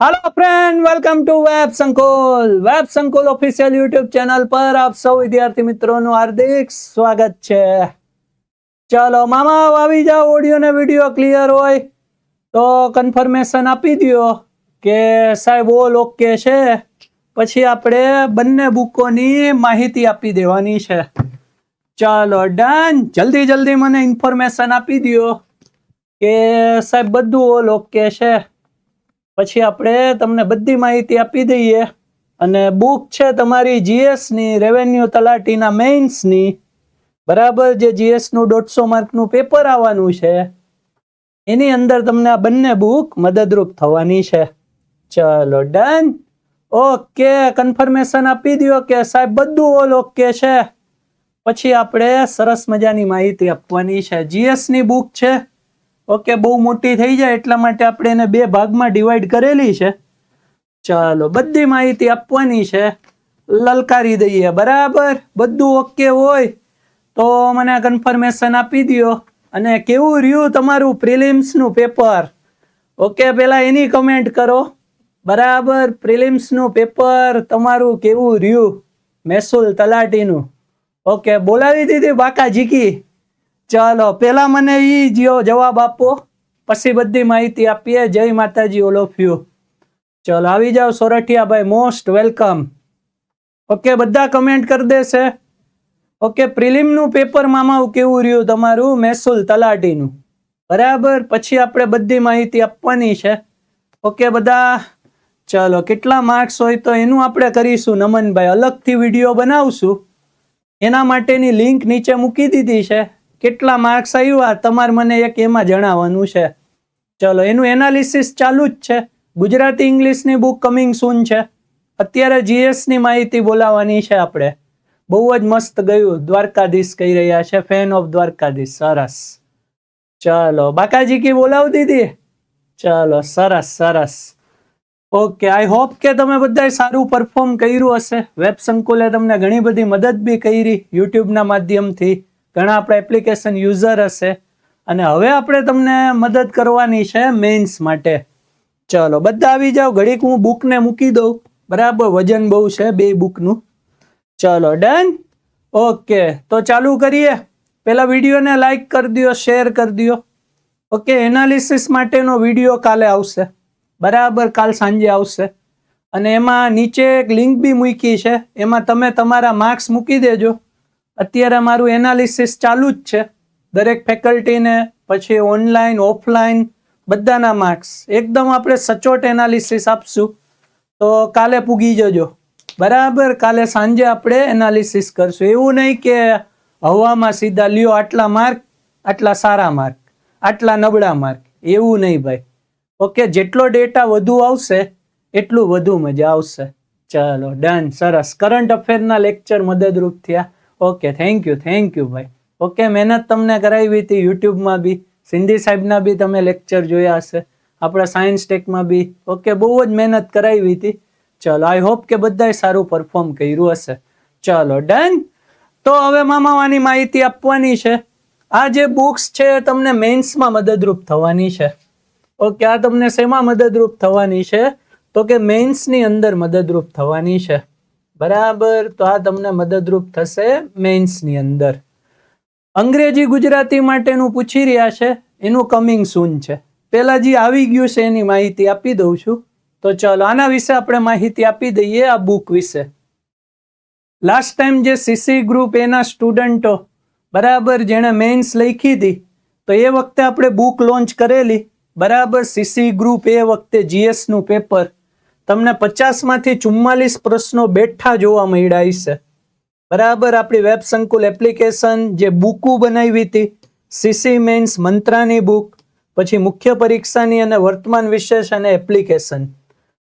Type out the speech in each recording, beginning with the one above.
Hello friend welcome to web Sankul web Sankul official YouTube channel પર આપ સૌ વિદ્યાર્થી મિત્રોનું હાર્દિક સ્વાગત છે. ચલો, મામા, આવી જાઓ. ઓડિયો ને વીડિયો ક્લિયર હોય તો કન્ફર્મેશન આપી દો કે સાહેબ ઓલ ઓકે છે. પછી આપણે બંને બુકોની માહિતી આપી દેવાની છે. ચાલો ડન જલ્દી જલ્દી મને ઇન્ફોર્મેશન આપી દો કે સાહેબ બધું ઓલ ઓકે છે. પછી આપણે તમને બધી માહિતી આપી દઈએ. અને બુક છે તમારી જીએસની રેવન્યુ તલાટીના મેઇન્સની બરાબર જે જીએસનું દોઢસો માર્કનું પેપર આવવાનું છે. એની અંદર તમને આ બંને બુક મદદરૂપ થવાની છે. ચલો ડન ઓકે કન્ફર્મેશન આપી દો કે સાહેબ બધું ઓલ ઓકે છે. પછી આપણે સરસ મજાની માહિતી આપવાની છે. જીએસની બુક છે. ઓકે, બહુ મોટી થઈ જાય એટલા માટે આપણે એને બે ભાગમાં ડિવાઈડ કરેલી છે. ચાલો, બધી માહિતી આપવાની છે. લલકારી દઈએ, બરાબર? બધું ઓકે હોય તો મને કન્ફર્મેશન આપી દો અને કેવું રહ્યું તમારું પ્રિલિમ્સનું પેપર ઓકે પહેલાં એની કમેન્ટ કરો. બરાબર? પ્રિલિમ્સનું પેપર તમારું કેવું રહ્યું? મહેસૂલ તલાટીનું. ઓકે, બોલાવી દીધી બાકા જીકી ચાલો પેલા મને ઈ જીઓ જવાબ આપો. પછી બધી માહિતી આપીએ. જય માતાજી, ઓલ ઓફ ચલો, આવી જાઓ સોરઠિયાભાઈ, મોસ્ટ વેલકમ. ઓકે, બધા કમેન્ટ કરી દેશે. ઓકે, પ્રિલિમનું પેપર મામા કેવું રહ્યું તમારું? મહેસૂલ તલાટીનું. બરાબર? પછી આપણે બધી માહિતી આપવાની છે. ઓકે, બધા. ચલો, કેટલા માર્ક્સ હોય તો એનું આપણે કરીશું, નમનભાઈ. અલગથી વીડિયો બનાવશું. એના માટેની લિંક નીચે મૂકી દીધી છે. કેટલા માર્ક્સ આવ્યા? તમારે મને એક એમાં જણાવવાનું છે. ચલો, એનું એનાલિસિસ ચાલુ જ છે. ગુજરાતી ઇંગ્લિશની બુક કમિંગ સૂન છે. અત્યારે જીએસની માહિતી બોલાવવાની છે આપણે. બહુ જ મસ્ત ગયું. દ્વારકાધીશ કહી રહ્યા છે. Fan of Dwarkadhish. સરસ. ચલો, બાકાજી કી બોલાવી દીધી? ચલો, સરસ સરસ. ઓકે આઈ હોપ કે તમે બધાએ સારું પરફોર્મ કર્યું હશે. વેબ સંકુલે તમને ઘણી બધી મદદ બી કરી યુટ્યુબના માધ્યમથી. ઘણા આપણા એપ્લિકેશન યુઝર હશે. અને હવે આપણે તમને મદદ કરવાની છે મેઇન્સ માટે. ચલો, બધા આવી જાઓ. ઘડીક હું બુકને મૂકી દઉં. બરાબર, વજન બહુ છે બે બુકનું ચલો ડન ઓકે તો ચાલુ કરીએ. પહેલાં વિડીયોને લાઇક કરી દો શેર કરી દો ઓકે એનાલિસિસ માટેનો વીડિયો કાલે આવશે. બરાબર, કાલ સાંજે આવશે. અને એમાં નીચે એક લિંક બી મૂકી છે. એમાં તમે તમારા માર્ક્સ મૂકી દેજો. અત્યારે અમારું એનાલિસિસ ચાલુ જ છે. દરેક ફેકલ્ટીને પછી ઓનલાઈન ઓફલાઈન બધાના માર્ક્સ એકદમ આપણે સચોટ એનાલિસિસ આપશું. તો કાલે પૂગી જજો. બરાબર, કાલે સાંજે આપણે એનાલિસિસ કરશું. એવું નહીં કે હવામાં સીધા લ્યો આટલા માર્ક આટલા સારા માર્ક આટલા નબળા માર્ક એવું નહીં ભાઈ. ઓકે, જેટલો ડેટા વધુ આવશે, એટલું વધુ મજા આવશે. ચાલો ડન સરસ. કરંટ અફેરના લેક્ચર મદદરૂપ થયા. Okay thank you thank you ભાઈ. ઓકે મહેનત તમને કરાવી હતી યુટ્યુબમાં બી. સિંધી સાહેબના બી તમે લેક્ચર જોયા હશે. આપણા સાયન્સ ટેકમાં બી. ઓકે બહુ જ મહેનત કરાવી હતી. ચલો આઈ હોપ કે બધાએ સારું પરફોર્મ કર્યું હશે. ચલો ડન તો હવે મામાવાની માહિતી આપવાની છે. આ જે બુક્સ છે તમને મેન્સમાં મદદરૂપ થવાની છે. ઓકે આ તમને શેમાં મદદરૂપ થવાની છે? તો કે મેન્સની અંદર મદદરૂપ થવાની છે. બરાબર, તો આ તમને મદદરૂપ થશે મેન્સની અંદર. અંગ્રેજી ગુજરાતી માટેનું પૂછી રહ્યા છે, એનું કમિંગ સૂન છે. પહેલાં જે આવી ગયું છે એની માહિતી આપી દઉં છું. તો ચલો, આના વિશે આપણે માહિતી આપી દઈએ આ બુક વિશે. લાસ્ટ ટાઈમ જે સીસી ગ્રુપ એના સ્ટુડન્ટો બરાબર, જેણે મેઇન્સ લખી હતી તો એ વખતે આપણે બુક લોન્ચ કરેલી. બરાબર સીસી ગ્રુપ એ વખતે જીએસનું પેપર તમને પચાસમાંથી ચુમ્માલીસ પ્રશ્નો બેઠા જોવા મળ્યા છે બરાબર, આપણી વેબ સંકુલ એપ્લિકેશન જે બુકુ બનાવી હતી સીસી મેન્સ મંત્રાની બુક, પછી મુખ્ય પરીક્ષાની અને વર્તમાન વિશેષ અને એપ્લિકેશન.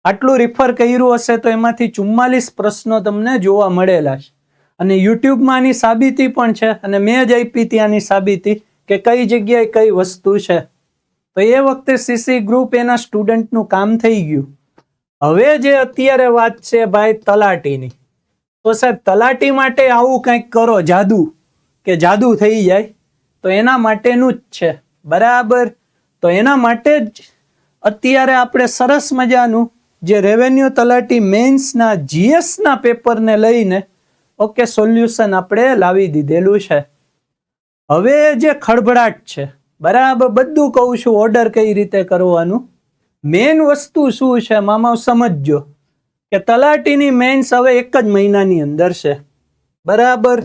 આટલું રિફર કર્યું હશે તો એમાંથી ચુમ્માલીસ પ્રશ્નો તમને જોવા મળેલા છે. અને યુટ્યુબમાં આની સાબિતી પણ છે અને મેં જ આપી ત્યાંની સાબિતી કે કઈ જગ્યાએ કઈ વસ્તુ છે. તો એ વખતે સીસી ગ્રુપ એના સ્ટુડન્ટનું કામ થઈ ગયું. હવે જે અત્યારે વાત છે ભાઈ તલાટીની, તો સાહેબ તલાટી માટે આવું કંઈક કરો, જાદુ, કે જાદુ થઈ જાય, તો એના માટેનું જ છે. બરાબર? તો એના માટે જ અત્યારે આપણે સરસ મજાનું જે રેવન્યુ તલાટી મેન્સના જીએસના પેપરને લઈને ઓકે સોલ્યુશન આપણે લાવી દીધેલું છે. હવે જે ખળભળાટ છે, બરાબર? બધું કહું છું ઓર્ડર કઈ રીતે કરવાનું? મેન વસ્તુ શું છે મામા સમજજો. કે તલાટીની મેન્સ હવે એક જ મહિનાની અંદર છે. બરાબર?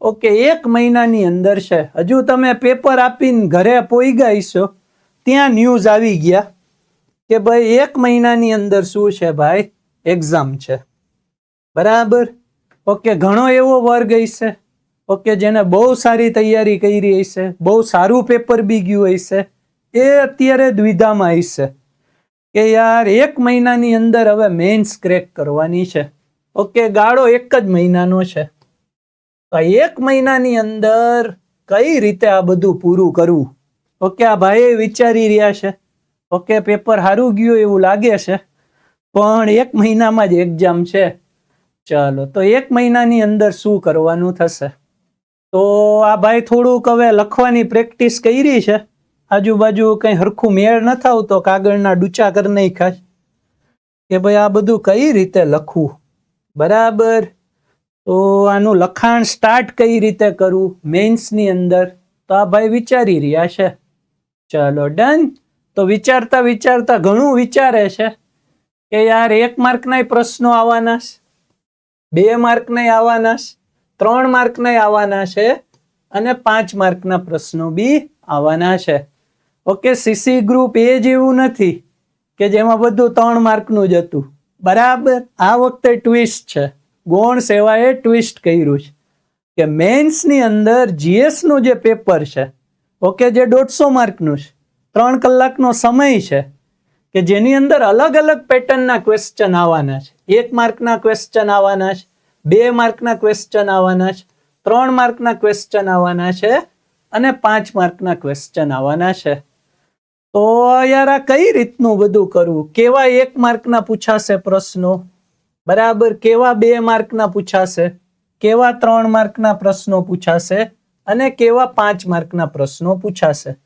ઓકે, એક મહિનાની અંદર છે. હજુ તમે પેપર આપીને ઘરે પોઈ ગઈશો ત્યાં ન્યૂઝ આવી ગયા કે ભાઈ એક મહિનાની અંદર શું છે ભાઈ? એક્ઝામ છે. બરાબર? ઓકે, ઘણો એવો વર્ગ હશે. ઓકે, જેને બહુ સારી તૈયારી કરી હશે, બહુ સારું પેપર બી ગયું હશે. એ અત્યારે દ્વિધામાં હશે. કે યાર, એક મહિનાની અંદર હવે મેન્સ ક્રેક કરવાની છે. ઓકે, ગાળો એક જ મહિનાનો છે. એક મહિનાની અંદર કઈ રીતે આ બધું પૂરું કરવું? ઓકે, આ ભાઈ વિચારી રહ્યા છે. ઓકે પેપર સારું ગયું એવું લાગે છે. પણ એક મહિનામાં જ એક્ઝામ છે. ચાલો, તો એક મહિનાની અંદર શું કરવાનું થશે? તો આ ભાઈ થોડુંક હવે લખવાની પ્રેક્ટિસ કરી છે. આજુબાજુ કંઈ હરખું મેળ ન આવતો કાગળના ડૂચા કરી નાખ્યા. કે ભાઈ આ બધું કઈ રીતે લખવું? બરાબર? તો આનું લખાણ સ્ટાર્ટ કઈ રીતે કરવું? મેન્સની અંદર. તો આ ભાઈ વિચારી રહ્યા છે. ચાલો ડન તો વિચારતા વિચારતા ઘણું વિચારે છે કે યાર, એક માર્કના પ્રશ્નો આવવાના છે. બે માર્કના આવવાના ત્રણ માર્કના આવવાના છે. અને પાંચ માર્કના પ્રશ્નો બી આવવાના છે. ઓકે સીસી ગ્રુપ એ જેવું નથી કે જેમાં બધું ત્રણ માર્કનું જ હતું. બરાબર? આ વખતે ટ્વિસ્ટ છે. ગૌણ સેવાએ ટ્વિસ્ટ કર્યું છે. કે મેન્સની અંદર જીએસનું જે પેપર છે, ઓકે, જે દોઢસો માર્કનું છે, ત્રણ કલાકનો સમય છે, કે જેની અંદર અલગ અલગ પેટર્નના ક્વેશ્ચન આવવાના છે. એક માર્કના ક્વેશ્ચન આવવાના છે, બે માર્કના ક્વેશ્ચન આવવાના છે, ત્રણ માર્કના ક્વેશ્ચન આવવાના છે અને પાંચ માર્કના ક્વેશ્ચન આવવાના છે. તો યાર આ કઈ રીતનું બધું કરવું? કેવા એક માર્કના પૂછાશે પ્રશ્નો? બરાબર, કેવા બે માર્કના પૂછાશે? કેવા ત્રણ માર્કના પ્રશ્નો પૂછાશે? અને કેવા પાંચ માર્કના પ્રશ્નો પૂછાશે?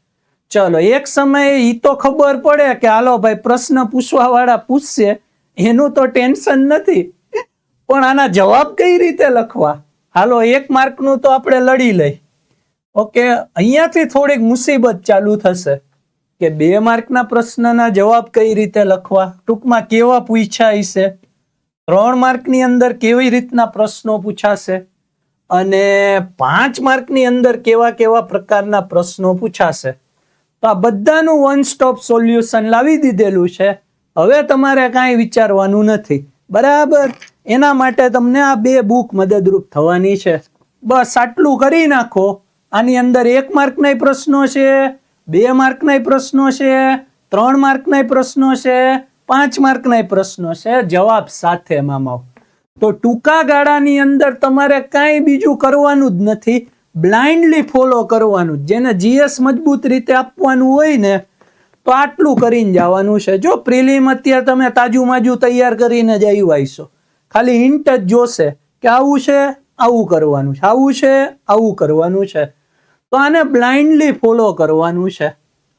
ચલો, એક સમયે એ તો ખબર પડે કે હાલો ભાઈ, પ્રશ્ન પૂછવા વાળા પૂછશે, એનું તો ટેન્શન નથી. પણ આના જવાબ કઈ રીતે લખવા? હાલો, એક માર્કનું તો આપણે લડી લઈ. ઓકે, અહીંયાથી થોડીક મુસીબત ચાલુ થશે. કે બે માર્કના પ્રશ્નના જવાબ કઈ રીતે લખવા? ટૂંકમાં કેવા પૂછાય છે ત્રણ માર્કની અંદર કેવી રીતના પ્રશ્નો પૂછાશે? અને પાંચ માર્કની અંદર કેવા કેવા પ્રકારના પ્રશ્નો પૂછાશે? તો આ બધાનું વન સ્ટોપ સોલ્યુશન લાવી દીધેલું છે. હવે તમારે કાંઈ વિચારવાનું નથી. બરાબર? એના માટે તમને આ બે બુક મદદરૂપ થવાની છે. બસ આટલું કરી નાખો. આની અંદર એક માર્કના પ્રશ્નો છે. બે માર્કના પ્રશ્નો છે, ત્રણ માર્કના પ્રશ્નો છે, પાંચ માર્કના પ્રશ્નો છે. જવાબ સાથે મામાઓ તો ટૂંકા ગાળાની અંદર તમારે કાંઈ બીજું કરવાનું જ નથી. બ્લાઇન્ડલી ફોલો કરવાનું. જેને જીએસ મજબૂત રીતે આપવાનું હોય ને, તો આટલું કરીને જવાનું છે. જો પ્રિલિમ અત્યારે તમે તાજું માજુ તૈયાર કરીને જ આવ્યા હશો. ખાલી હિન્ટ જ જોશે કે આવું છે, આવું કરવાનું છે. આવું છે, આવું કરવાનું છે. તો આને બ્લાઇન્ડલી ફોલો કરવાનું છે.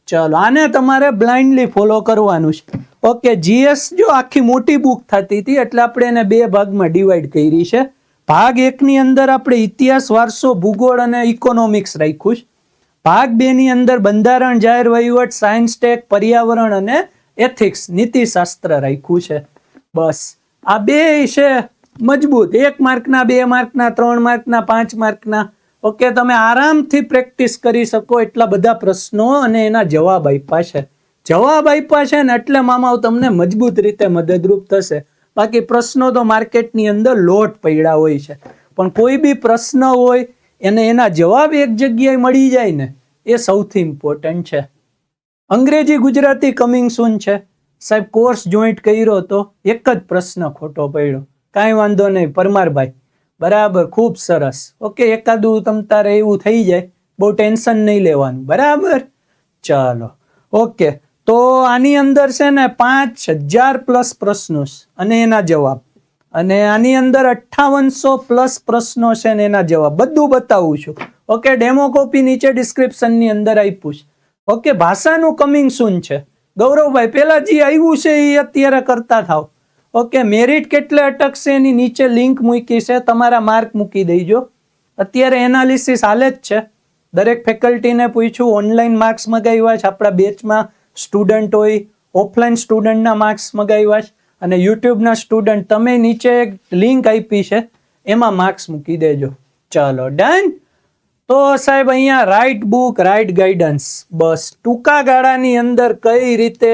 ચલો, આને તમારે બ્લાઇન્ડલી ફોલો કરવાનું છે. ઓકે જીએસ જો આખી મોટી બુક થતી હતી, એટલે આપણે એને બે ભાગમાં ડિવાઈડ કરી છે. ભાગ એકની અંદર આપણે ઇતિહાસ, વારસો, ભૂગોળ અને ઇકોનોમિક્સ રાખ્યું છે. ભાગ બે ની અંદર બંધારણ, જાહેર વહીવટ સાયન્સ ટેક પર્યાવરણ અને એથિક્સ નીતિશાસ્ત્ર રાખ્યું છે. બસ. આ બે છે મજબૂત. એક માર્કના, બે માર્કના, ત્રણ માર્કના, પાંચ માર્કના. ઓકે, તમે આરામથી પ્રેક્ટિસ કરી શકો એટલા બધા પ્રશ્નો અને એના જવાબ આપ્યા છે. જવાબ આપ્યા છે ને એટલે મામાઓ તમને મજબૂત રીતે મદદરૂપ થશે. બાકી પ્રશ્નો તો માર્કેટની અંદર લોટ પડ્યા હોય છે. પણ કોઈ બી પ્રશ્ન હોય એને એના જવાબ એક જગ્યાએ મળી જાય ને, એ સૌથી ઇમ્પોર્ટન્ટ છે. અંગ્રેજી ગુજરાતી કમિંગ સૂન છે. સાહેબ કોર્સ જોઈન્ટ કર્યો તો એક જ પ્રશ્ન ખોટો પડ્યો. કાંઈ વાંધો નહીં, પરમારભાઈ બરાબર, ખૂબ સરસ. ઓકે, એકાદું તમ તારે એવું થઈ જાય, બહુ ટેન્શન નહીં લેવાનું. બરાબર? ચાલો. ઓકે, તો આની અંદર છે ને પાંચ હજાર પ્લસ પ્રશ્નો અને એના જવાબ. અને આની અંદર અઠ્ઠાવનસો પ્લસ પ્રશ્નો છે ને એના જવાબ. બધું બતાવું છું. ઓકે, ડેમો કોપી નીચે ડિસ્ક્રિપ્શનની અંદર આપ્યું છે. ઓકે, ભાષાનું કમિંગ સૂન છે? ગૌરવભાઈ, પેલા જે આવ્યું છે એ અત્યારે કરતા થાવ. ઓકે મેરિટ કેટલે અટકશે એની નીચે લિંક મૂકી છે. તમારા માર્ક મૂકી દેજો. અત્યારે એનાલિસિસ હાલે જ છે. દરેક ફેકલ્ટીને પૂછ્યું ઓનલાઈન માર્ક્સ મગાવ્યા છે. આપણા બેચમાં સ્ટુડન્ટ હોય ઓફલાઈન સ્ટુડન્ટના માર્ક્સ મગાવ્યા છે. અને યુટ્યુબના સ્ટુડન્ટ તમે નીચે એક લિંક આપી છે. એમાં માર્ક્સ મૂકી દેજો. ચાલો ડન તો સાહેબ, અહીંયા રાઇટ બુક રાઇટ ગાઈડન્સ બસ, ટૂંકા ગાળાની અંદર કઈ રીતે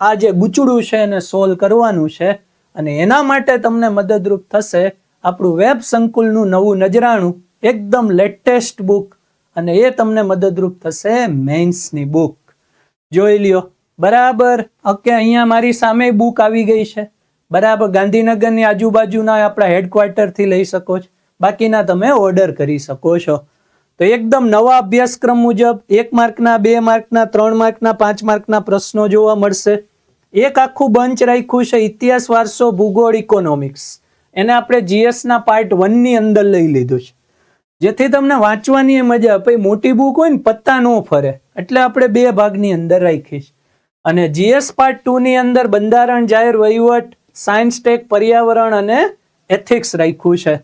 આ જે ગૂંચડું છે એને સોલ્વ કરવાનું છે અને એના માટે તમને મદદરૂપ થશે આપણું વેબ સંકુલનું નવું નજરાણું, એકદમ લેટેસ્ટ બુક અને એ તમને મદદરૂપ થશે મેન્સની બુક જોઈ લ્યો, બરાબર? ઓકે, અહીંયા મારી સામે બુક આવી ગઈ છે. બરાબર, ગાંધીનગરની આજુબાજુના આપણા હેડક્વાર્ટરથી લઈ શકો છો. બાકીના તમે ઓર્ડર કરી શકો છો. તો એકદમ નવા અભ્યાસક્રમ મુજબ એક માર્કના, બે માર્કના, ત્રણ માર્કના, પાંચ માર્કના પ્રશ્નો જોવા મળશે. એક આખું બંચ રાખ્યું છે ઇતિહાસ, વારસો, ભૂગોળ ઇકોનોમિક્સ એને આપણે જીએસના પાર્ટ વનની અંદર લઈ લીધું છે. જેથી તમને વાંચવાની મજા પછી મોટી બુક હોય ને, પત્તા ન ફરે. એટલે આપણે બે ભાગની અંદર રાખીશ અને જીએસ પાર્ટ ટુની અંદર બંધારણ, જાહેર વહીવટ સાયન્સ ટેક પર્યાવરણ અને એથિક્સ રાખ્યું છે.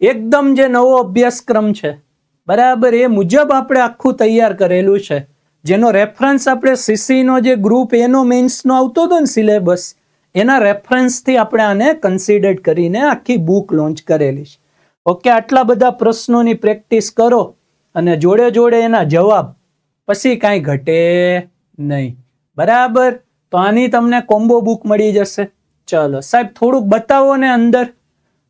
એકદમ જે નવો અભ્યાસક્રમ છે. બરાબર, એ મુજબ આપણે આખું તૈયાર કરેલું છે. જેનો રેફરન્સ આપણે સીસીનો જે ગ્રુપ એનો મેન્સનો આવતો હતો ને સિલેબસ એના રેફરન્સથી આપણે આને કન્સિડર કરીને આખી બુક લોન્ચ કરેલી છે. ઓકે, આટલા બધા પ્રશ્નોની પ્રેક્ટિસ કરો અને જોડે જોડે એના જવાબ પછી કાંઈ ઘટે નહીં. બરાબર? તો આની તમને કોમ્બો બુક મળી જશે. ચલો, સાહેબ, થોડુંક બતાવો ને અંદર.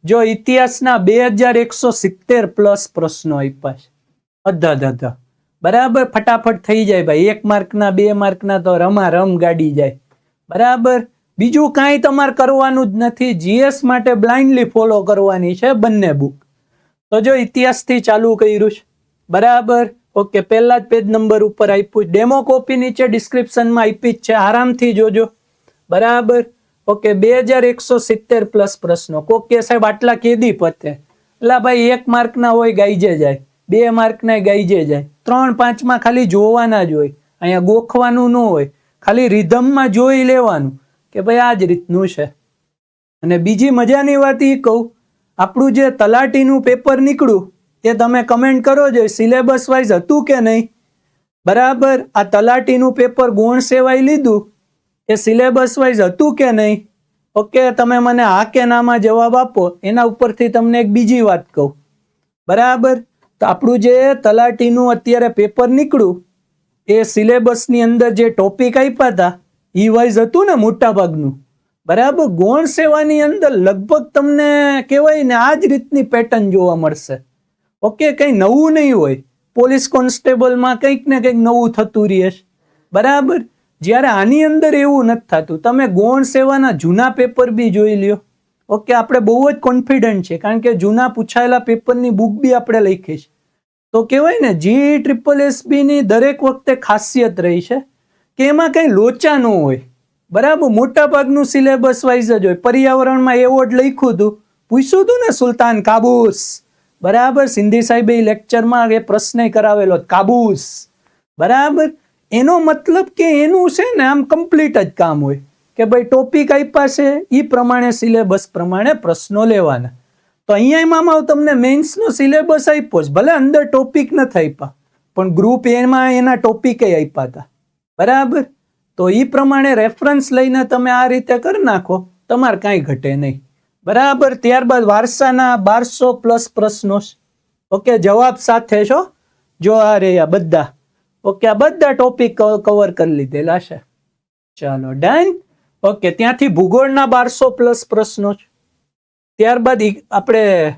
જો ઇતિહાસના બે હજાર એકસો સિત્તેર પ્લસ પ્રશ્નો આપ્યા છે. અધા અધા બરાબર ફટાફટ થઈ જાય ભાઈ. એક માર્કના, બે માર્કના તો રમા રમ ગાડી જાય. બરાબર? બીજું કાંઈ તમારે કરવાનું જ નથી. જીએસ માટે બ્લાઇન્ડલી ફોલો કરવાની છે બંને બુક તો જો ઇતિહાસથી ચાલુ કર્યું છે. બરાબર? ઓકે, પહેલા જ પેજ નંબર ઉપર આપ્યું ડેમો કોપી નીચે ડિસ્ક્રિપ્શનમાં આપી જ છે. આરામથી જોજો. બરાબર? ઓકે, બે હજાર એકસો સિત્તેર પ્લસ પ્રશ્નો. કોક કે સાહેબ આટલા કેદી પતે? એટલે ભાઈ, એક માર્કના હોય ગાઈજે જાય. બે માર્કના ગાઈજે જાય. ત્રણ પાંચમાં ખાલી જોવાના જ હોય. અહીંયા ગોખવાનું ન હોય. ખાલી રિધમમાં જોઈ લેવાનું કે ભાઈ આ જ રીતનું છે. અને બીજી મજાની વાત એ કહું, આપણું જે તલાટીનું પેપર નીકળ્યું, એ તમે કમેન્ટ કરો છો સિલેબસ વાઇઝ હતું કે નહીં? બરાબર, આ તલાટીનું પેપર ગુણ સેવાય લીધું એ સિલેબસ વાઇઝ હતું કે નહીં? ઓકે તમે મને હા કે નામાં જવાબ આપો. એના ઉપરથી તમને એક બીજી વાત કહું. બરાબર? તો આપણું જે તલાટીનું અત્યારે પેપર નીકળ્યું, એ સિલેબસની અંદર જે ટોપિક આપ્યા હતા એ વાઇઝ હતું ને મોટા ભાગનું બરાબર? ગૌણ સેવાની અંદર લગભગ તમને કહેવાય ને આ જ રીતની પેટર્ન જોવા મળશે. ઓકે કંઈ નવું નહીં હોય. પોલીસ કોન્સ્ટેબલમાં કંઈક ને કંઈક નવું થતું રહે બરાબર? જ્યારે આની અંદર એવું નથી થતું, તમે ગૌણ સેવાના જૂના પેપર બી જોઈ લ્યો. ઓકે આપણે બહુ જ કોન્ફિડન્ટ છે, કારણ કે જૂના પૂછાયેલા પેપરની બુક બી આપણે લખી છે. તો કહેવાય ને જી ટ્રિપલ એસબીની દરેક વખતે ખાસિયત રહી છે, કે એમાં કંઈ લોચા ન હોય. બરાબર? મોટા ભાગનું સિલેબસ વાઇઝ જ હોય. પર્યાવરણમાં એવોર્ડ લખ્યું હતું. પૂછ્યું હતું ને સુલતાન કાબૂસ? બરાબર? સિંધી સાહેબે લેક્ચરમાં એ પ્રશ્ન કરાવેલો, કાબૂસ. બરાબર? એનો મતલબ કે એનું છે ને આમ કમ્પ્લીટ જ કામ હોય. કે ભાઈ ટોપિક આપ્યા છે એ પ્રમાણે સિલેબસ પ્રમાણે પ્રશ્નો લેવાના. તો અહીંયા એમાં તમને મેન્સનો સિલેબસ આપ્યો છે, ભલે અંદર ટોપિક નથી આપ્યા, પણ ગ્રુપ એમાં એના ટોપિકે આપ્યા હતા. બરાબર? તો એ પ્રમાણે રેફરન્સ લઈને તમે આ રીતે કરી નાખો, તમારે કાંઈ ઘટે નહીં. બરાબર? ત્યારબાદ વારસાના બારસો પ્લસ પ્રશ્નો. ઓકે, જવાબ સાથે છો. જો આ રે આ બધા. ઓકે, આ બધા ટોપિક કવર કરી લીધેલા છે. ચાલો ડન ઓકે, ત્યાંથી ભૂગોળના બારસો પ્લસ પ્રશ્નો છે. ત્યારબાદ આપણે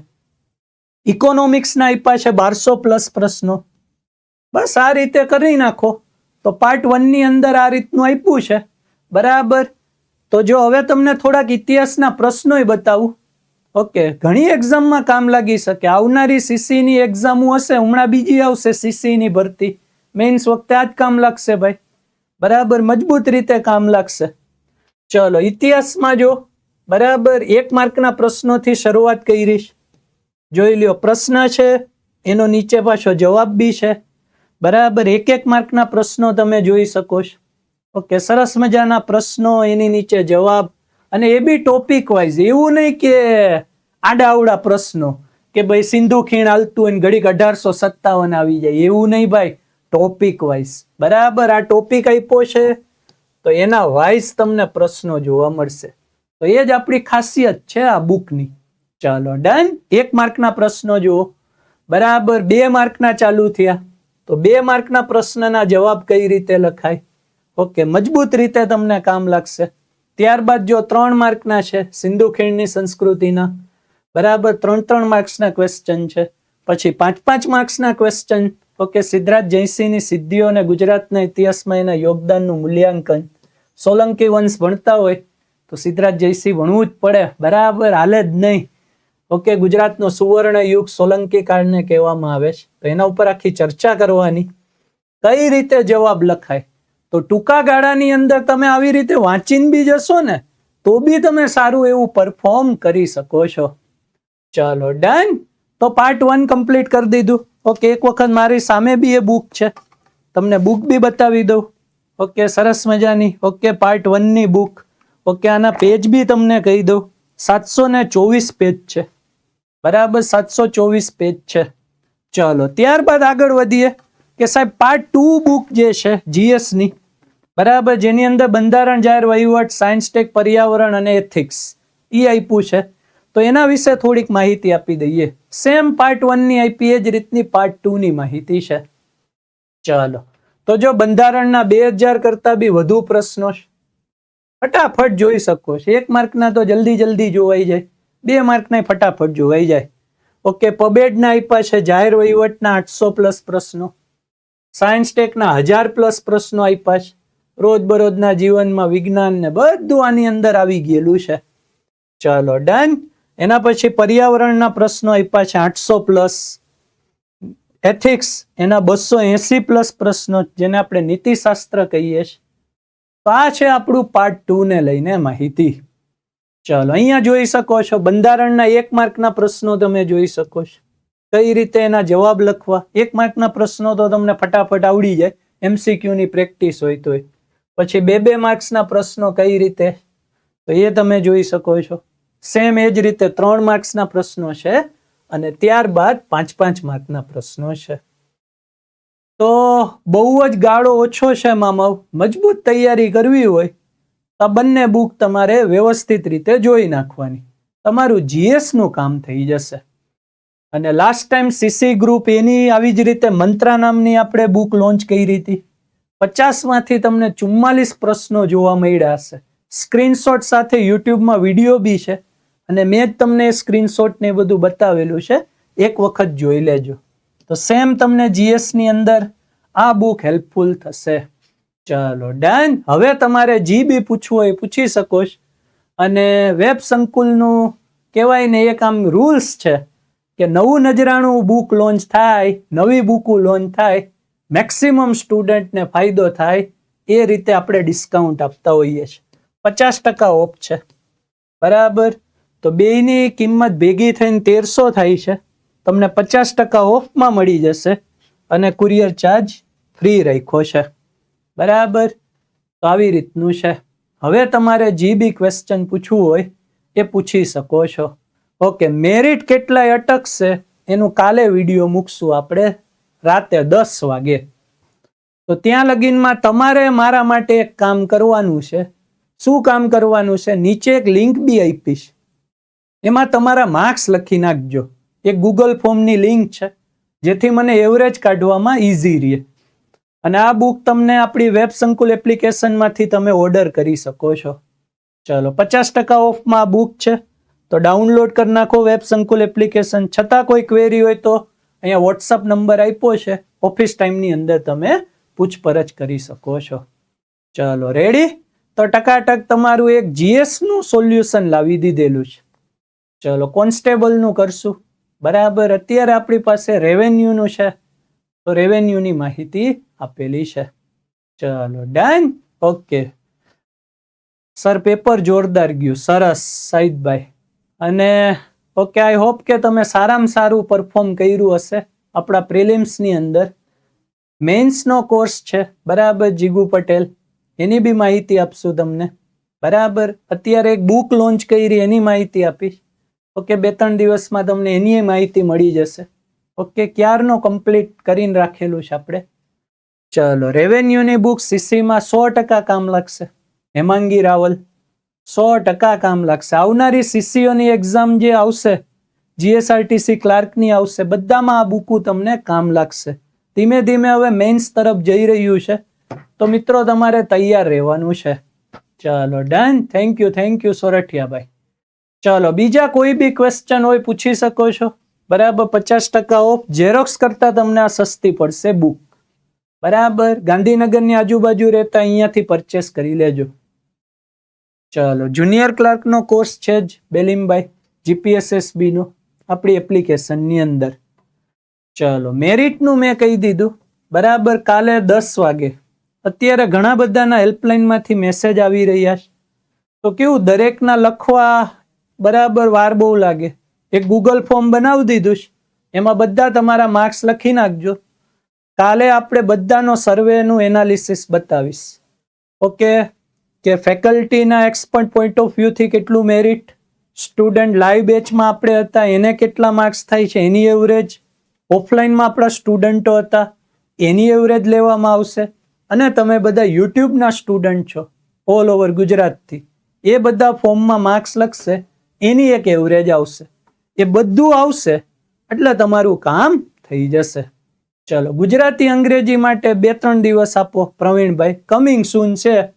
ઇકોનોમિક્સના આપ્યા છે બારસો પ્લસ પ્રશ્નો. બસ આ રીતે કરી નાખો. તો પાર્ટ વનની અંદર આ રીતનું આપ્યું છે. બરાબર? તો જો હવે તમને થોડાક ઇતિહાસના પ્રશ્નોય બતાવું. ઓકે, ઘણી એક્ઝામમાં કામ લાગી શકે. આવનારી સીસીની એક્ઝામો હશે, હમણાં બીજી આવશે સીસીની ભરતી. મેઇન્સ વખતે આ જ કામ લાગશે ભાઈ. બરાબર મજબૂત રીતે કામ લાગશે. ચલો, ઇતિહાસમાં જો બરાબર એક માર્કના પ્રશ્નોથી શરૂઆત કરીશ જોઈ લ્યો, પ્રશ્ન છે, એનો નીચે પાછો જવાબ બી છે. બરાબર એક એક માર્કના પ્રશ્નો તમે જોઈ શકો છો. ઓકે, સરસ મજાના પ્રશ્નો એની નીચે જવાબ. અને એ બી ટોપિક વાઇઝ એવું નહીં કે આડાઅવડા પ્રશ્નો કે ભાઈ સિંધુ ખીણ હાલતું હોય ઘડીક અઢારસો સત્તાવન આવી જાય. એવું નહીં ભાઈ. ટોપિક વાઇઝ બરાબર, આ ટોપિક આપ્યો છે? તો એના વાઇઝ તમને પ્રશ્નો જોવા મળશે. તો એ જ આપણી ખાસિયત છે આ બુકની ચાલો ડન એક માર્કના પ્રશ્નો જુઓ. બરાબર, બે માર્કના ચાલુ થયા. તો બે માર્કના પ્રશ્નના જવાબ કઈ રીતે લખાય? ઓકે, મજબૂત રીતે તમને કામ લાગશે. ત્યારબાદ જો ત્રણ માર્કના છે, સિંધુ ખીણની સંસ્કૃતિના. બરાબર ત્રણ ત્રણ માર્ક્સના ક્વેશ્ચન છે. પછી પાંચ પાંચ માર્ક્સના ક્વેશ્ચન ઓકે, સિદ્ધરાજ જયસિંહની સિદ્ધિઓ અને ગુજરાતના ઇતિહાસમાં એના યોગદાનનું મૂલ્યાંકન. સોલંકી વંશ ભણતા હોય, તો સિદ્ધરાજ જયસિંહ ભણવું જ પડે. બરાબર, હાલે જ નહીં. ઓકે, ગુજરાતનો સુવર્ણ યુગ સોલંકી કાળને કહેવામાં આવે છે. તો એના ઉપર આખી ચર્ચા કરવાની. કઈ રીતે જવાબ લખાય? તો ટૂંકા ગાળાની અંદર તમે આવી રીતે વાંચીને બી જશો ને, તો બી તમે સારું એવું પરફોર્મ કરી શકો છો. ચાલો ડન તો પાર્ટ વન કમ્પ્લીટ કરી દીધું. ઓકે, એક વખત મારી સામે બી એ બુક છે. તમને બુક બી બતાવી દઉં. ઓકે, સરસ મજાની. ઓકે પાર્ટ વનની બુક ઓકે, આના પેજ બી તમને કહી દઉં. સાતસો ને ચોવીસ પેજ છે. બરાબર સાતસો ચોવીસ પેજ છે. ચલો, ત્યારબાદ આગળ વધીએ કે સાહેબ પાર્ટ ટુ બુક જે છે જીએસની બરાબર, જેની અંદર બંધારણ, જાહેર, વહીવટ સાયન્સ ટેક પર્યાવરણ અને એથિક્સ એ આપ્યું છે. તો એના વિશે થોડીક માહિતી આપી દઈએ. સેમ પાર્ટ વનની આપી એ જ રીતની પાર્ટ ટુની માહિતી છે. ચાલો. તો જો બંધારણના બે હજાર કરતા બી વધુ પ્રશ્નો ફટાફટ જોઈ શકો છો. એક માર્કના તો જલ્દી જલ્દી જોવાઈ જાય. બે માર્કના ફટાફટ જોવાઈ જાય. ઓકે, પબેડના આપ્યા છે જાહેર વહીવટના આઠસો પ્લસ પ્રશ્નો. સાયન્સ ટેકના હજાર પ્લસ પ્રશ્નો આપ્યા છે. રોજબરોજના જીવનમાં વિજ્ઞાન ને બધું આની અંદર આવી ગયેલું છે. ચાલો, ડન. એના પછી પર્યાવરણના પ્રશ્નો આપ્યા છે આઠસો પ્લસ. એથિક્સ એના બસો એસી પ્લસ પ્રશ્નો, જેને આપણે નીતિશાસ્ત્ર કહીએ છીએ. તો આ છે આપણું પાર્ટ ટુ ને લઈને માહિતી. ચાલો, અહીંયા જોઈ શકો છો, બંધારણના એક માર્કના પ્રશ્નો તમે જોઈ શકો છો. કઈ રીતે એના જવાબ લખવા? એક માર્કના પ્રશ્નો તો તમને ફટાફટ આવડી જાય. MCQ ની પ્રેક્ટિસ હોય તોય. પછી બે બે માર્ક્સના પ્રશ્નો કઈ રીતે? તો એ તમે જોઈ શકો છો. સેમ એ જ રીતે ત્રણ માર્ક્સના પ્રશ્નો છે અને ત્યારબાદ પાંચ પાંચ માર્કના પ્રશ્નો છે. તો બહુ જ ગાળો ઓછો છે મામાવ મજબૂત તૈયારી કરવી હોય તો બંને બુક તમારે વ્યવસ્થિત રીતે જોઈ નાખવાની. તમારું જીએસનું કામ થઈ જશે. અને લાસ્ટ ટાઈમ સીસી ગ્રુપ એની આવી જ રીતે મંત્રા નામની આપણે બુક લોન્ચ કરી હતી. પચાસમાંથી તમને ચુમ્માલીસ પ્રશ્નો જોવા મળ્યા હશે. સ્ક્રીનશોટ સાથે યુટ્યુબમાં વીડિયો બી છે. અને મેં જ તમને સ્ક્રીનશોટ ને બધું બતાવેલું છે. એક વખત જોઈ લેજો. તો સેમ તમને GS ની અંદર આ બુક હેલ્પફુલ થશે. ચાલો ડન હવે તમારે જી બી પૂછવું હોય, પૂછી શકો અને વેબ સંકુલનું કહેવાય ને એક આમ રૂલ્સ છે કે નવું નજરાણું બુક લોન્ચ થાય, નવી બુકો લોન્ચ થાય મેક્સિમમ સ્ટુડન્ટને ફાયદો થાય, એ રીતે આપણે ડિસ્કાઉન્ટ આપતા હોઈએ છીએ. પચાસ ટકા ઓફ છે. બરાબર? તો બેયની કિંમત ભેગી થઈને તેરસો થાય છે. તમને પચાસ ટકા ઓફમાં મળી જશે અને કુરિયર ચાર્જ ફ્રી રાખ્યો છે. બરાબર? તો આવી રીતનું છે. હવે તમારે જે બી ક્વેશ્ચન પૂછવું હોય એ પૂછી શકો છો. ઓકે મેરિટ કેટલાય અટકશે? એનું કાલે વીડિયો મૂકશું આપણે રાતે દસ વાગે. તો ત્યાં લગીનમાં તમારે મારા માટે એક કામ કરવાનું છે. શું કામ કરવાનું છે? નીચે એક લિંક બી આપીશ. એમાં તમારા માર્ક્સ લખી નાખજો. એ ગૂગલ ફોર્મની લિંક છે, જેથી મને એવરેજ કાઢવામાં ઇઝી રહે. અને આ બુક તમને આપણી વેબ સંકુલ એપ્લિકેશનમાંથી તમે ઓર્ડર કરી શકો છો. ચલો, પચાસ ટકા ઓફમાં આ બુક છે, તો ડાઉનલોડ કરી નાખો વેબ સંકુલ એપ્લિકેશન છતાં કોઈ ક્વેરી હોય તો અહીંયા વોટ્સઅપ નંબર આપ્યો છે ઓફિસ ટાઈમની અંદર તમે પૂછપરછ કરી શકો છો. ચલો રેડી તો ટકાટક તમારું એક જીએસનું સોલ્યુશન લાવી દીધેલું છે. ચલો, કોન્સ્ટેબલનું કરશું. બરાબર, અત્યારે આપણી પાસે રેવન્યુનું છે. તો રેવન્યુની માહિતી આપેલી છે. ચલો ડન ઓકે. સર પેપર જોરદાર ગયું. સરસ સાહિદભાઈ અને, ઓકે આઈ હોપ કે તમે સારામાં સારું પરફોર્મ કર્યું હશે આપણા પ્રિલિમ્સની અંદર. મેન્સનો કોર્સ છે. બરાબર, જીગુ પટેલ. એની બી માહિતી આપશું તમને. બરાબર, અત્યારે એક બુક લોન્ચ કરી, એની માહિતી આપીશ. ઓકે બે ત્રણ દિવસમાં તમને એની માહિતી મળી જશે. ઓકે, ક્યારનો કમ્પ્લીટ કરીને રાખેલું છે આપણે? ચલો, રેવન્યુની બુક સીસીમાં સો ટકા કામ લાગશે. હેમાંગી રાવલ, સો ટકા કામ લાગશે. આવનારી સીસીઓની એક્ઝામ જે આવશે જીએસઆરટીસી ક્લાર્કની આવશે, બધામાં આ બુકું તમને કામ લાગશે. ધીમે ધીમે હવે મેન્સ તરફ જઈ રહ્યું છે. તો મિત્રો, તમારે તૈયાર રહેવાનું છે. ચલો done thank you thank you સોરઠિયાભાઈ. ચલો, બીજા કોઈ બી ક્વેશ્ચન હોય, પૂછી શકો છો. બરાબર, પચાસ ટકા ઓફ ઝેરોક્સ કરતા તમને આ સસ્તી પડશે બુક બરાબર, ગાંધીનગરની આજુબાજુ રહેતા અહીંયાથી પરચેસ કરી લેજો. ચલો જુનિયર ક્લાર્કનો કોર્સ છે જ, બેલીમભાઈ જીપીએસએસબીનો આપણી એપ્લિકેશનની અંદર. ચલો મેરિટનું મેં કહી દીધું. બરાબર, કાલે દસ વાગે. અત્યારે ઘણા બધાના હેલ્પલાઇનમાંથી મેસેજ આવી રહ્યા છે. તો કેવું, દરેકના લખવા બરાબર વાર બહુ લાગે. એક ગૂગલ ફોર્મ બનાવી દીધું એમાં બધા તમારા માર્ક્સ લખી નાખજો. કાલે આપણે બધાનો સર્વેનું એનાલિસિસ બતાવીશ. ઓકે? કે ફેકલ્ટીના એક્સપર્ટ પોઈન્ટ ઓફ વ્યૂથી કેટલું મેરિટ સ્ટુડન્ટ લાઈવ બેચમાં આપણે હતા. એને કેટલા માર્ક્સ થાય છે? એની એવરેજ ઓફલાઈનમાં આપણા સ્ટુડન્ટો હતા. એની એવરેજ લેવામાં આવશે. અને તમે બધા યુટ્યુબના સ્ટુડન્ટ છો. ઓલ ઓવર ગુજરાતથી. એ બધા ફોર્મમાં માર્ક્સ લખશે. એની એક એવરેજ આવશે. એ બધું આવશે, એટલે તમારું કામ થઈ જશે. ચલો, ગુજરાતી અંગ્રેજી માટે બે ત્રણ દિવસ આપો, પ્રવીણભાઈ. કમિંગ સૂન છે.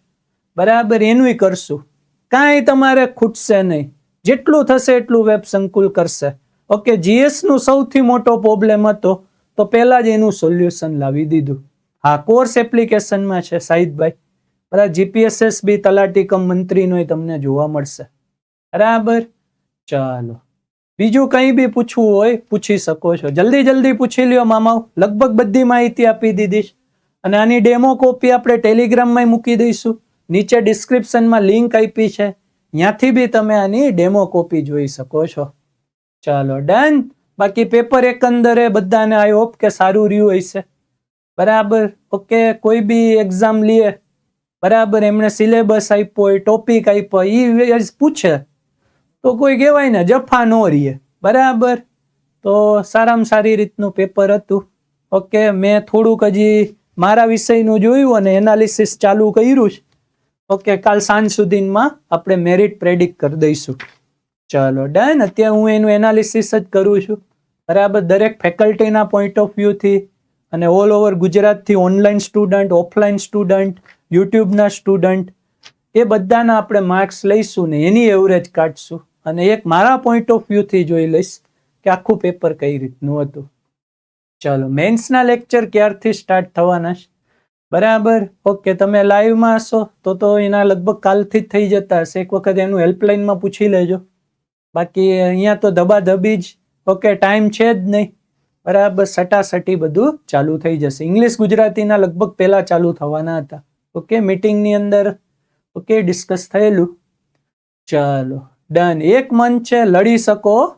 બરાબર, એનુંય કરશું. કાંઈ તમારે ખૂટશે નહીં. જેટલું થશે એટલું વેબ સંકુલ કરશે. ઓકે જીએસનું સૌથી મોટો પ્રોબ્લેમ હતો, તો પહેલાં જ એનું સોલ્યુશન લાવી દીધું. હા કોર્સ એપ્લિકેશનમાં છે, સાહિદભાઈ. બરાબર જીપીએસએસ બી તલાટી કમ મંત્રીનો તમને જોવા મળશે. બરાબર? ચાલો. બીજું કંઈ બી પૂછવું હોય, પૂછી શકો છો. જલ્દી જલ્દી પૂછી લ્યો, મામાઓ. લગભગ બધી માહિતી આપી દીધી અને આની ડેમો કોપી આપણે ટેલિગ્રામમાં મૂકી દઈશું. નીચે ડિસ્ક્રિપ્શનમાં લિંક આપી છે. ત્યાંથી બી તમે આની ડેમો કોપી જોઈ શકો છો. ચાલો, ડન. બાકી પેપર એકંદરે બધાને આઈ હોપ કે સારું રહ્યું હશે. બરાબર? ઓકે, કોઈ બી એક્ઝામ લે. બરાબર, એમણે સિલેબસ આપ્યો હોય ટોપિક આપ્યો એ પૂછે. તો કોઈ કહેવાય ને, જફા નો રહીએ. બરાબર? તો સારામાં સારી રીતનું પેપર હતું. ઓકે મેં થોડુંક હજી મારા વિષયનું જોયું અને એનાલિસિસ ચાલુ કર્યું છે. ઓકે કાલ સાંજ સુધીમાં આપણે મેરિટ પ્રેડિક્ટ કરી દઈશું. ચલો ડન અત્યારે હું એનું એનાલિસિસ જ કરું છું. બરાબર? દરેક ફેકલ્ટીના પોઈન્ટ ઓફ વ્યૂથી અને ઓલ ઓવર ગુજરાતથી ઓનલાઈન સ્ટુડન્ટ ઓફલાઈન સ્ટુડન્ટ યુટ્યુબના સ્ટુડન્ટ એ બધાના આપણે માર્ક્સ લઈશું ને એની એવરેજ કાઢશું. અને એક મારા પોઈન્ટ ઓફ વ્યૂથી જોઈ લઈશ કે આખું પેપર કઈ રીતનું હતું. ચલો મેન્સના લેક્ચર ક્યારથી સ્ટાર્ટ થવાના છે? બરાબર? ઓકે તમે લાઈવમાં હશો, તો તો એના લગભગ કાલથી જ થઈ જતા હશે. એક વખત એનું હેલ્પલાઇનમાં પૂછી લેજો. બાકી અહીંયા તો દબાદબી જ. ઓકે ટાઈમ છે જ નહીં. બરાબર, સટાસટી બધું ચાલુ થઈ જશે. ઇંગ્લિશ ગુજરાતીના લગભગ પહેલાં ચાલુ થવાના હતા. ઓકે મિટિંગની અંદર ઓકે ડિસ્કસ થયેલું. ચાલો. ડન. એક મન છે, લડી શકો.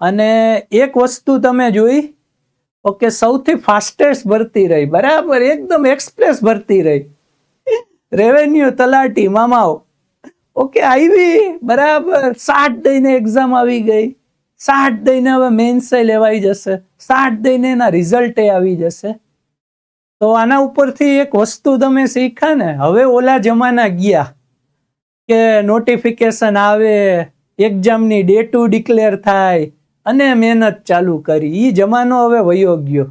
અને એક વસ્તુ તમે જોઈ, ઓકે, સૌથી ફાસ્ટેસ્ટ ભરતી રહી. બરાબર, એકદમ એક્સપ્રેસ ભરતી રહી. રેવન્યુ તલાટી, મામાઓ. ઓકે, આવી, બરાબર. સાઠ દઈને એક્ઝામ આવી ગઈ. સાઠ દઈને હવે મેન્સે લેવાઈ જશે. સાઠ દઈને એના રિઝલ્ટે આવી જશે. તો આના ઉપરથી એક વસ્તુ તમે શીખ્યા ને, હવે ઓલા જમાના ગયા. કે નોટિફિકેશન આવે એક્ઝામની ડેટુ ડિક્લેર થાય અને મહેનત ચાલુ કરી. એ જમાનો હવે વયો ગયો.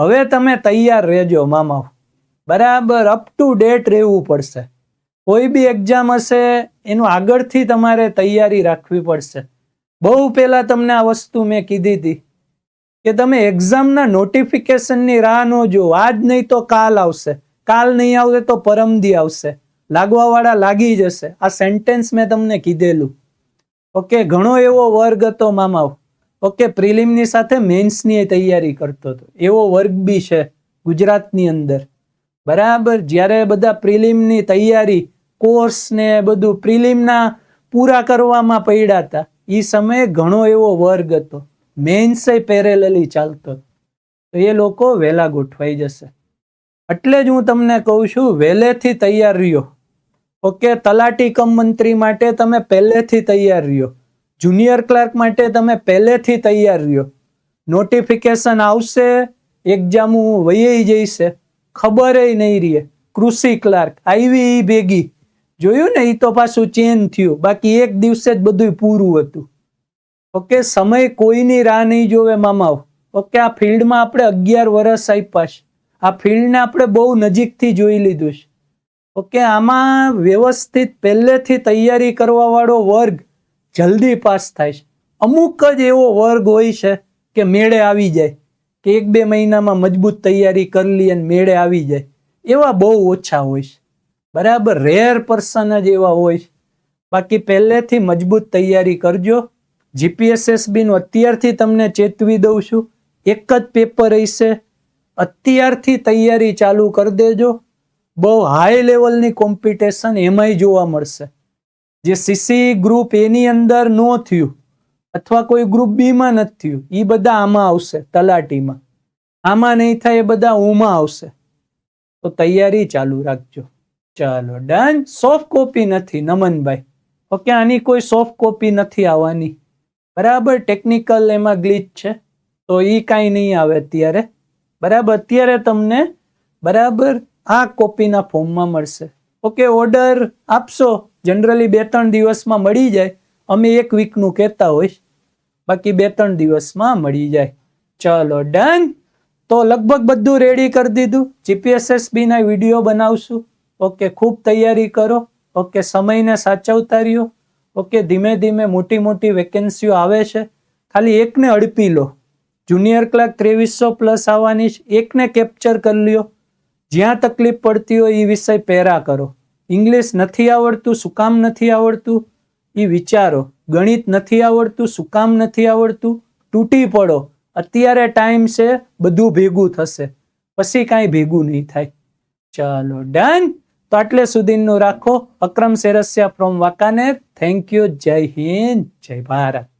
હવે તમે તૈયાર રહેજો મામા. બરાબર અપ ટુ ડેટ રહેવું પડશે. કોઈ બી એક્ઝામ હશે, એનું આગળથી તમારે તૈયારી રાખવી પડશે. બહુ પહેલાં તમને આ વસ્તુ મેં કીધી હતી કે તમે એક્ઝામના નોટિફિકેશનની રાહ ન જો આજ નહીં તો કાલ આવશે. કાલ નહીં આવશે તો પરમદી આવશે. લાગવાવાળા લાગી જશે. આ સેન્ટેન્સ મેં તમને કીધેલું. ઓકે ઘણો એવો વર્ગ હતો મામાઓ. ઓકે પ્રિલિમની સાથે મેન્સની તૈયારી કરતો હતો. એવો વર્ગ બી છે ગુજરાતની અંદર. બરાબર? જ્યારે બધા પ્રિલિમની તૈયારી કોર્સ ને બધું પ્રિલિમના પૂરા કરવામાં પડ્યા હતા એ સમયે ઘણો એવો વર્ગ હતો. મેન્સે પેરેલલી ચાલતો તો એ લોકો વહેલા ગોઠવાઈ જશે. એટલે જ હું તમને કહું છું વહેલેથી તૈયાર રહ્યો. ઓકે, તલાટી કમ મંત્રી માટે તમે પહેલેથી તૈયાર રહ્યો. જુનિયર ક્લાર્ક માટે તમે પહેલેથી તૈયાર રહ્યો. નોટિફિકેશન આવશે એક્ઝામ વયે જઈશે. ખબર નહીં રહે કૃષિ ક્લાર્ક, આવી ભેગી. જોયું ને એ તો પાછું ચેન્જ થયું. બાકી એક દિવસે જ બધું પૂરું હતું. ઓકે, સમય કોઈની રાહ નહીં જોવે મામાઓ. ઓકે, આ ફિલ્ડમાં આપણે અગિયાર વર્ષ આપ્યા છે. આ ફિલ્ડને આપણે બહુ નજીકથી જોઈ લીધું છે. ઓકે, આમાં વ્યવસ્થિત પહેલેથી તૈયારી કરવાવાળો વર્ગ જલ્દી પાસ થાય છે. અમુક જ એવો વર્ગ હોય છે કે મેળે આવી જાય, કે એક બે મહિનામાં મજબૂત તૈયારી કરી લે અને મેળે આવી જાય. એવા બહુ ઓછા હોય છે. બરાબર, રેર પર્સન જ એવા હોય છે. બાકી પહેલેથી મજબૂત તૈયારી કરજો. જીપીએસએસનું અત્યારથી તમને ચેતવી દઉં છું. એક જ પેપર હશે. અત્યારથી તૈયારી ચાલુ કરી દેજો. બહુ હાઈ લેવલની કોમ્પિટિશન એમાંય જોવા મળશે. જે સીસી ગ્રુપ એની અંદર નો થયું અથવા કોઈ ગ્રુપ બીમાં નથી થયું એ બધા આમાં આવશે, તલાટીમાં. આમાં નહીં થાય એ બધા ઉમાં આવશે. તો તૈયારી ચાલુ રાખજો. ચાલો ડન સોફ્ટ કોપી નથી, નમનભાઈ. ઓકે, આની કોઈ સોફ્ટ કોપી નથી આવવાની. બરાબર ટેકનિકલ એમાં ગ્લિચ છે. તો એ કાંઈ નહીં આવે અત્યારે. બરાબર, અત્યારે તમને બરાબર આ કોપીના ફોર્મમાં મળશે. ઓકે, ઓર્ડર આપશો. જનરલી બે ત્રણ દિવસમાં મળી જાય. અમે એક વીકનું કહેતા હોઈશ. બાકી બે ત્રણ દિવસમાં મળી જાય. ચલો, ડન. તો લગભગ બધું રેડી કરી દીધું. જીપીએસએસ બીના વીડિયો બનાવશું. ઓકે, ખૂબ તૈયારી કરો. ઓકે, સમયને સાચવતા રહ્યો ઓકે, ધીમે ધીમે મોટી મોટી વેકેન્સીઓ આવે છે. ખાલી એકને અડપી લો. જુનિયર ક્લાર્ક ત્રેવીસો પ્લસ આવવાની છે. એકને કેપ્ચર કરી લ્યો. જ્યાં તકલીફ પડતી હોય એ વિષય પેરા કરો. ઇંગ્લિશ નથી આવડતું શું કામ નથી આવડતું. એ વિચારો. ગણિત નથી આવડતું શું કામ નથી આવડતું. તૂટી પડો. અત્યારે ટાઈમ છે, બધું ભેગું થશે. પછી કાંઈ ભેગું નહીં થાય. ચાલો ડન તો આટલે સુધીનું રાખો. Akram Seresiya from Wankaner. Thank you જય હિન્દ. જય ભારત.